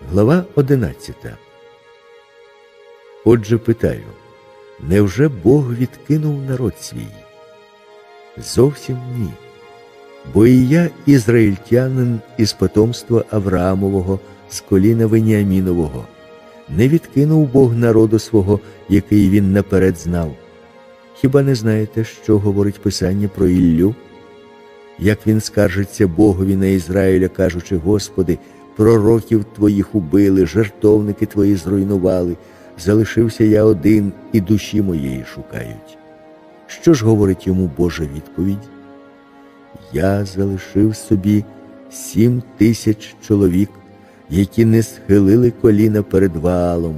Глава 11. Отже, питаю, невже Бог відкинув народ свій? Зовсім ні. Бо і я ізраїльтянин із потомства Авраамового, з коліна Веніамінового. Не відкинув Бог народу свого, який він наперед знав. Хіба не знаєте, що говорить Писання про Іллю? Як він скаржиться Богові на Ізраїля, кажучи, Господи, пророків твоїх убили, жертовники твої зруйнували, залишився я один і душі моєї шукають. Що ж говорить йому Божа відповідь? Я залишив собі сім тисяч чоловік, які не схилили коліна перед Ваалом.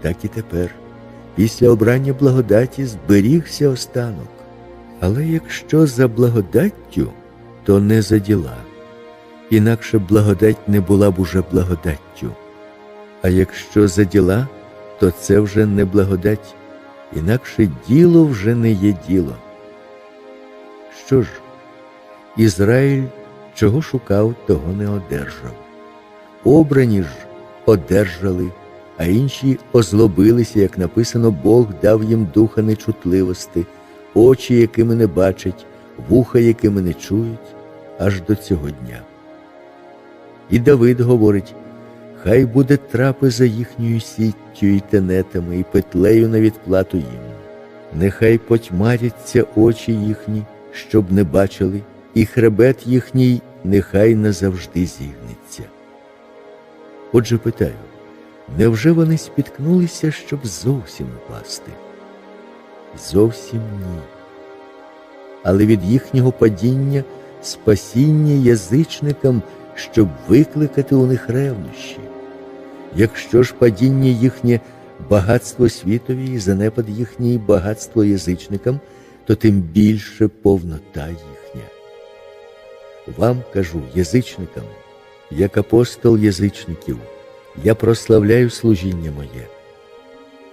Так і тепер, після обрання благодаті, зберігся останок. Але якщо за благодаттю, то не за діла. Інакше благодать не була б уже благодаттю. А якщо за діла, то це вже не благодать, інакше діло вже не є діло. Що ж, Ізраїль чого шукав, того не одержав. Обрані ж одержали, а інші озлобилися, як написано, Бог дав їм духа нечутливости, очі, якими не бачать, вуха, якими не чують, аж до цього дня. І Давид говорить: Хай буде трапеза їхньою сіттю і тенетами, і петлею на відплату їм. Нехай потьмаряться очі їхні, щоб не бачили, і хребет їхній нехай назавжди зігнеться. Отже, питаю, невже вони спіткнулися, щоб зовсім упасти? Зовсім ні. Але від їхнього падіння спасіння язичникам, щоб викликати у них ревнощі. Якщо ж падіння їхнє багатство світові і занепад їхній багатство язичникам, то тим більше повнота їхня. Вам кажу, язичникам, як апостол язичників, я прославляю служіння моє.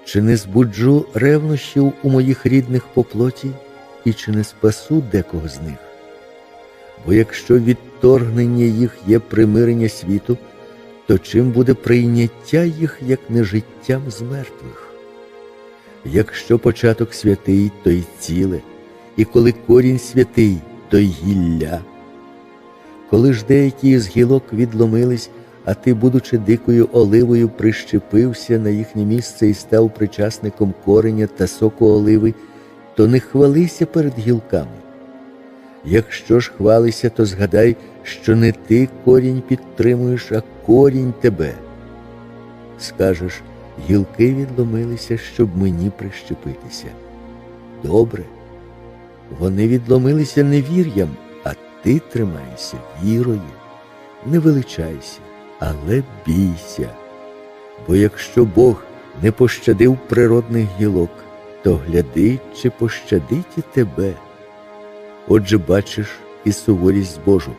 Чи не збуджу ревнощів у моїх рідних по плоті, і чи не спасу декого з них? Бо якщо відторгнення їх є примирення світу, то чим буде прийняття їх, як не життям з мертвих? Якщо початок святий, то й ціле, і коли корінь святий, то й гілля. Коли ж деякі з гілок відломились, а ти, будучи дикою оливою, прищепився на їхнє місце і став причасником кореня та соку оливи, то не хвалися перед гілками. Якщо ж хвалися, то згадай, що не ти корінь підтримуєш, а корінь тебе. Скажеш, гілки відломилися, щоб мені прищепитися. Добре, вони відломилися невір'ям, а ти тримайся вірою. Не величайся, але бійся. Бо якщо Бог не пощадив природних гілок, то гляди, чи пощадить і тебе. Отже, бачиш і суворість Божу,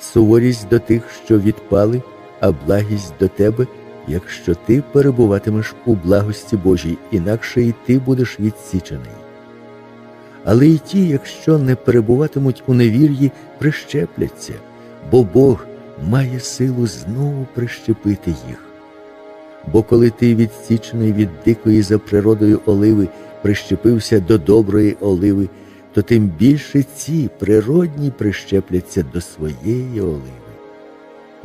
суворість до тих, що відпали, а благість до тебе, якщо ти перебуватимеш у благості Божій, інакше і ти будеш відсічений. Але й ті, якщо не перебуватимуть у невір'ї, прищепляться, бо Бог має силу знову прищепити їх. Бо коли ти відсічений від дикої за природою оливи, прищепився до доброї оливи, то тим більше ці природні прищепляться до своєї оливи.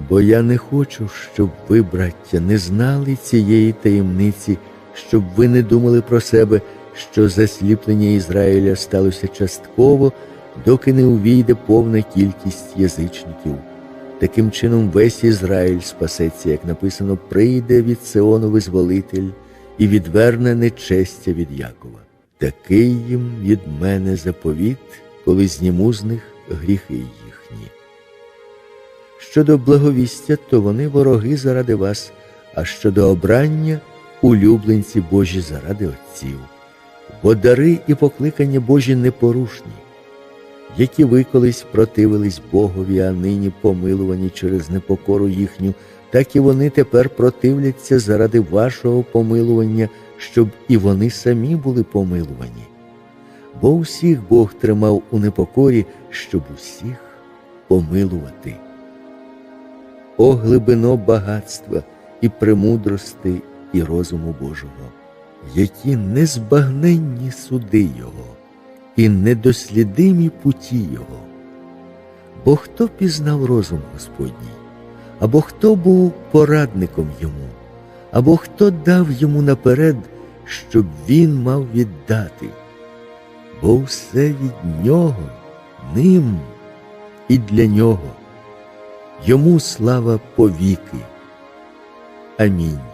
Бо я не хочу, щоб ви, браття, не знали цієї таємниці, щоб ви не думали про себе, що засліплення Ізраїля сталося частково, доки не увійде повна кількість язичників. Таким чином, весь Ізраїль спасеться, як написано, прийде від Сеону визволитель і відверне нечестя від Якова. Такий їм від мене заповіт, коли зніму з них гріхи їхні. Щодо благовістя, то вони вороги заради вас, а щодо обрання улюбленці Божі заради отців, бо дари і покликання Божі непорушні, які ви колись противились Богові, а нині помилувані через непокору їхню, так і вони тепер противляться заради вашого помилування, щоб і вони самі були помилувані. Бо усіх Бог тримав у непокорі, щоб усіх помилувати. О глибино багатства і премудрости і розуму Божого, які незбагненні суди Його, і недослідимі путі Його. Бо хто пізнав розум Господній, або хто був порадником йому, або хто дав йому наперед, щоб він мав віддати, бо все від нього, ним і для нього. Йому слава повіки. Амінь.